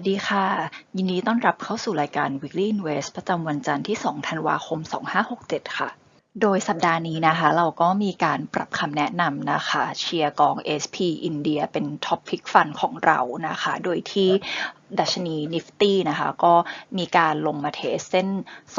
วัสดีค่ะ ยินดีต้อนรับเข้าสู่รายการ Weekly Invest ประจำวันจันทร์ที่ 2 ธันวาคม 2567 ค่ะ โดยสัปดาห์นี้นะคะ เราก็มีการปรับคำแนะนำนะคะ เชียร์กอง SP อินเดียเป็น Top Pick Fund ของเรานะคะ โดยที่ ดัชนีนิฟตี้นะคะ ก็มีการลงมาเทสเส้น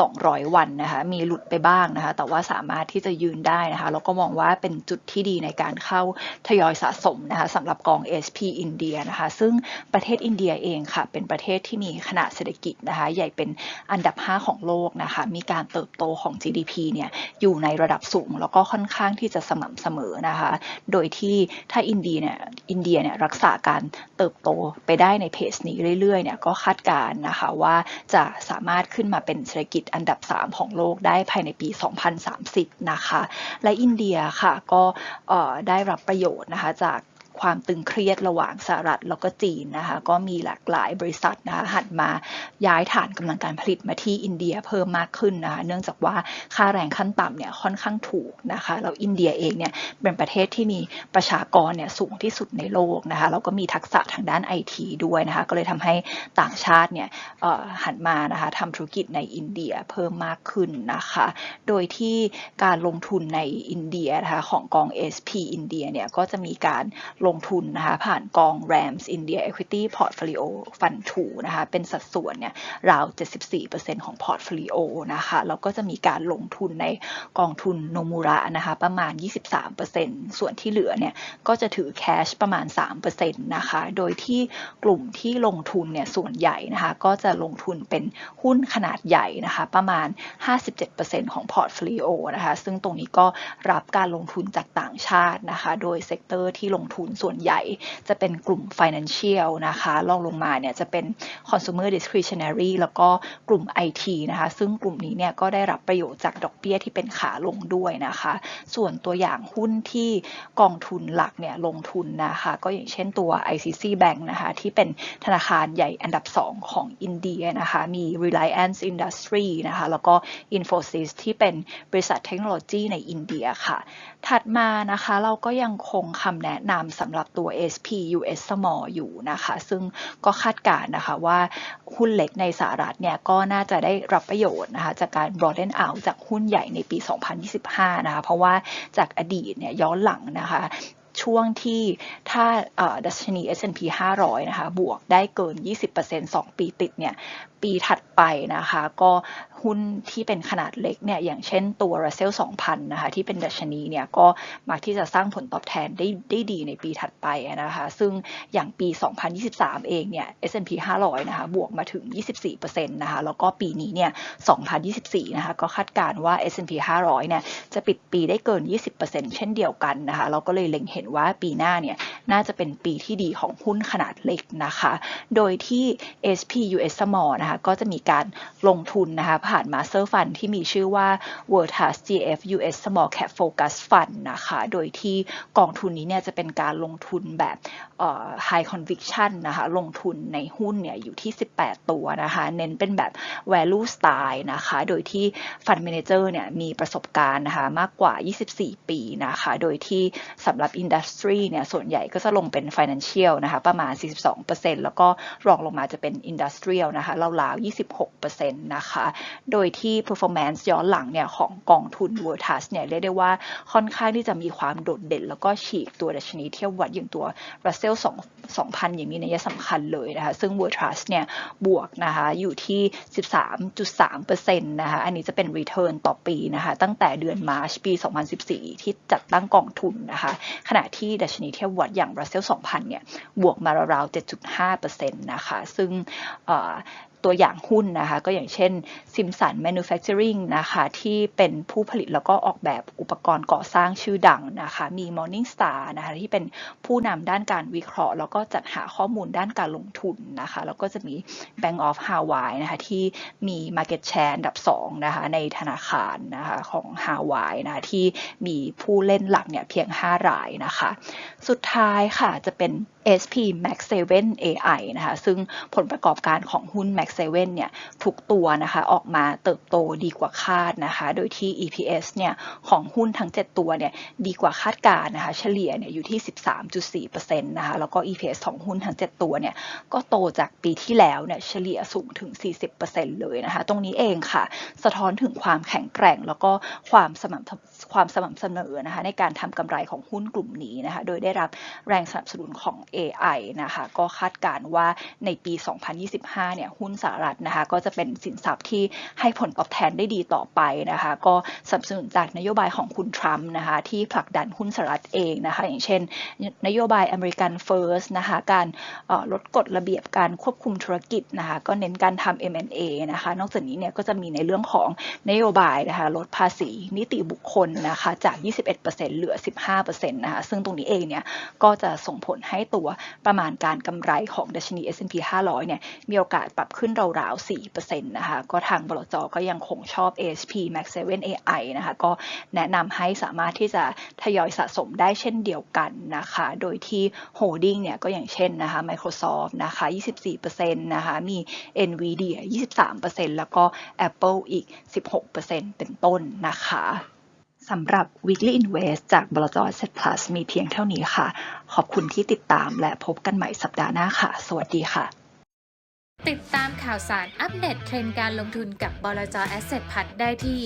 200 วันนะคะ มีหลุดไปบ้างนะคะ แต่ว่าสามารถที่จะยืนได้นะคะ แล้วก็มองว่าเป็นจุดที่ดีในการเข้าทยอยสะสมนะคะสำหรับกอง SP อินเดียนะคะ ซึ่งประเทศอินเดียเองค่ะ เป็นประเทศที่มีขนาดเศรษฐกิจนะคะ ใหญ่เป็นอันดับ 5 ของโลกนะคะ มีการเติบโตของ GDP เนี่ย อยู่ในระดับสูง แล้วก็ค่อนข้างที่จะสม่ำเสมอนะคะ โดยที่ถ้าอินเดียเนี่ย อินเดียเนี่ยรักษาการเติบโตไปได้ในเพจนี้เรื่อยๆเนี่ยก็คาดการณ์นะคะว่าจะสามารถขึ้นมาเป็นเศรษฐกิจอันดับ 3 ของโลกได้ภายในปี 2030 นะคะ และอินเดียค่ะก็ได้รับประโยชน์นะคะจาก ความตึงเครียดระหว่างสหรัฐแล้วก็จีนนะคะ ก็มีหลากหลายบริษัทนะคะหันมาย้ายฐานกำลังการผลิตมาที่อินเดียเพิ่มมากขึ้นนะคะเนื่องจากว่าค่าแรงขั้นต่ำเนี่ยค่อนข้างถูกนะคะแล้วอินเดียเองเนี่ยเป็นประเทศที่มีประชากรเนี่ยสูงที่สุดในโลกนะคะแล้วก็มีทักษะทางด้านไอทีด้วยนะคะก็เลยทำให้ต่างชาติเนี่ยหันมานะคะทำธุรกิจในอินเดียเพิ่มมากขึ้นนะคะ โดยที่การลงทุนในอินเดียนะคะของกอง SP อินเดียเนี่ยก็จะมีการลงงทุนนะคะผ่านกอง RAMS India Equity Portfolio Fund 2นะคะเป็นสัดส่วนเนี่ยราว 74%ของพอร์ตโฟลิโอนะคะแล้วก็จะมีการลงทุนในกองทุนโนมูระนะคะประมาณ 23%ส่วนที่เหลือเนี่ยก็จะถือแคชประมาณ 3%นะคะโดยที่กลุ่มที่ลงทุนเนี่ยส่วนใหญ่นะคะก็จะลงทุนเป็นหุ้นขนาดใหญ่นะคะประมาณ 57%ของพอร์ตโฟลิโอนะคะซึ่งตรงนี้ก็รับการลงทุนจากต่างชาตินะคะโดยเซกเตอร์ที่ลงทุนส่วนใหญ่จะเป็นกลุ่ม financial นะคะลองลงมาเนี่ยจะเป็น consumer discretionary แล้วก็กลุ่ม IT นะคะ ซึ่งกลุ่มนี้เนี่ยก็ได้รับประโยชน์จากดอกเบี้ยที่เป็นขาลงด้วยนะคะ ส่วนตัวอย่างหุ้นที่กองทุนหลักเนี่ยลงทุนนะคะ ก็อย่างเช่นตัว ICC Bank นะคะ ที่เป็นธนาคารใหญ่อันดับ 2 ของอินเดียนะคะ มี Reliance Industry นะคะ แล้วก็ Infosys ที่เป็นบริษัทเทคโนโลยีในอินเดียค่ะ ถัดมานะคะเราก็ยังคงคำแนะนำสำหรับตัว SP US Small อยู่นะคะ ซึ่งก็คาดการณ์นะคะว่าหุ้นเล็กในสหรัฐเนี่ยก็น่าจะได้รับประโยชน์นะคะจากการ broaden out จากหุ้นใหญ่ในปี 2025 นะคะ เพราะว่าจากอดีตเนี่ยย้อนหลังนะคะช่วงที่ถ้าดัชนี S&P 500 นะคะ บวกได้เกิน 20% 2 ปีติดเนี่ย ปีถัดไปนะคะ ก็ หุ้นที่เป็นขนาดเล็กเนี่ยอย่างเช่นตัว Russell 2000 นะคะที่เป็นดัชนีเนี่ยก็มักที่จะสร้างผลตอบแทนได้ได้ดีในปีถัดไปนะคะซึ่งอย่างปี 2023 เองเนี่ย S&P 500 นะคะบวกมาถึง 24%นะคะแล้วก็ปีนี้เนี่ย 2024 นะคะก็คาดการณ์ว่า S&P 500 เนี่ยจะปิดปีได้เกิน 20%เช่นเดียวกันนะคะเราก็เลยเล็งเห็นว่าปีหน้าเนี่ยน่าจะเป็นปีที่ดีของหุ้นขนาดเล็กนะคะ โดยที่ SP US Small นะคะก็จะมีการลงทุนนะคะผ่าน Master Fund ที่มีชื่อว่า Vertas GF US Small Cap Focus Fund นะคะ โดยที่กองทุนนี้เนี่ยจะเป็นการลงทุนแบบ High Conviction นะคะ ลงทุนในหุ้นเนี่ยอยู่ที่ 18 ตัวนะคะ เน้นเป็นแบบ Value Style นะคะ โดยที่ Fund Manager เนี่ยมีประสบการณ์นะคะมากกว่า 24 ปีนะคะ โดยที่สำหรับ Industry เนี่ยส่วนใหญ่ก็จะลงเป็น Financial นะคะ ประมาณ 42%แล้วก็รองลงมาจะเป็น Industrial นะคะราวๆ26%นะคะโดยที่ performance ย้อนหลังเนี่ยของกองทุน Vertas เนี่ยเรียกได้ว่าค่อนข้างที่จะมีความโดดเด่น แล้วก็ฉีกตัวดัชนีเทียบวัดอย่างตัว Russell 2,000 อย่างมีนัยสำคัญเลยนะคะ ซึ่ง Vertas เนี่ยบวกนะคะอยู่ที่ 13.3%นะคะ อันนี้จะเป็น return ต่อปีนะคะ ตั้งแต่เดือนมาร์ชปี 2014 ที่จัดตั้งกองทุนนะคะ ขณะที่ดัชนีเทียบวัดอย่าง Russell 2,000 เนี่ยบวกมาราวๆ7.5%นะคะ ซึ่ง ตัวอย่างหุ้นนะคะ ก็อย่างเช่น Simpson Manufacturing นะคะ ที่เป็นผู้ผลิตแล้วก็ออกแบบอุปกรณ์ก่อสร้างชื่อดังนะคะ มี Morningstar นะคะ ที่เป็นผู้นำด้านการวิเคราะห์ แล้วก็จัดหาข้อมูลด้านการลงทุนนะคะ แล้วก็จะมี Bank of Hawaii นะคะ ที่มี Market Share อันดับ2นะคะ ในธนาคารนะคะของ Hawaii นะที่มีผู้เล่นหลักเนี่ยเพียง 5 รายนะคะ สุดท้ายค่ะจะเป็น SP Max 7 AI นะคะซึ่งผลประกอบการของหุ้น Max 7เนี่ยทุกตัวนะคะออกมาเติบโตดีกว่าคาดนะคะโดยที่ EPS เนี่ยของหุ้นทั้ง 7 ตัวเนี่ยดีกว่าคาดการนะคะเฉลี่ยเนี่ยอยู่ที่ 13.4%นะคะแล้วก็ EPS ของหุ้นทั้ง 7 ตัวเนี่ยก็โตจากปีที่แล้วเนี่ยเฉลี่ยสูงถึง 40%เลยนะคะตรงนี้เองค่ะ สะท้อนถึงความแข็งแกร่ง แล้วก็ความสม่ำความสม่ำเสมอนะคะในการทำกำไรของหุ้นกลุ่มนี้นะคะโดยได้รับแรงสนับสนุนของ AI นะคะก็คาดการณ์ว่าในปี 2025 เนี่ยหุ้นสหรัฐนะคะก็จะเป็นสินทรัพย์ที่ให้ผลตอบแทนได้ดีต่อไปนะคะก็สนับสนุนจากนโยบายของคุณทรัมป์นะคะที่ผลักดันหุ้นสหรัฐเองนะคะอย่างเช่น นโยบาย American First นะคะการลดกฎระเบียบการควบคุมธุรกิจนะคะก็เน้นการทำ M&A นะคะนอกจากนี้เนี่ยก็จะมีในเรื่องของนโยบายนะคะลดภาษีนิติบุคคลนะคะจาก 21%เหลือ 15%นะคะซึ่งตรงนี้เองเนี่ยก็จะส่งผลให้ตัวประมาณการกำไรของดัชนี S&P 500 เนี่ย มีโอกาสปรับขึ้นราวๆ 4%นะคะ ก็ทางบลจก็ยังคงชอบ ASP Max 7 AI นะคะ ก็แนะนำให้สามารถที่จะทยอยสะสมได้เช่นเดียวกันนะคะ โดยที่ holding เนี่ยก็อย่างเช่นนะคะ Microsoft นะคะ 24%นะคะ มี Nvidia 23%แล้วก็ Apple อีก 16%เป็นต้นนะคะ สำหรับ Weekly Invest จากบลจ Asset Plus มีเพียงเท่านี้ค่ะ ขอบคุณที่ติดตามและพบกันใหม่สัปดาห์หน้าค่ะ สวัสดีค่ะ ติดตามข่าวสารอัปเดตเทรนด์การลงทุนกับบลจ Asset Plus ได้ที่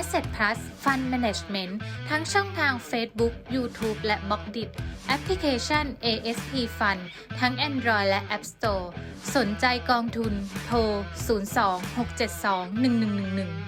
Asset Plus Fund Management ทั้งช่องทาง Facebook, YouTube และ b ล็อกดิแอปพลิเคชัน ASP Fund ทั้ง Android และ App Store สนใจกองทุน โทร 02 672 1111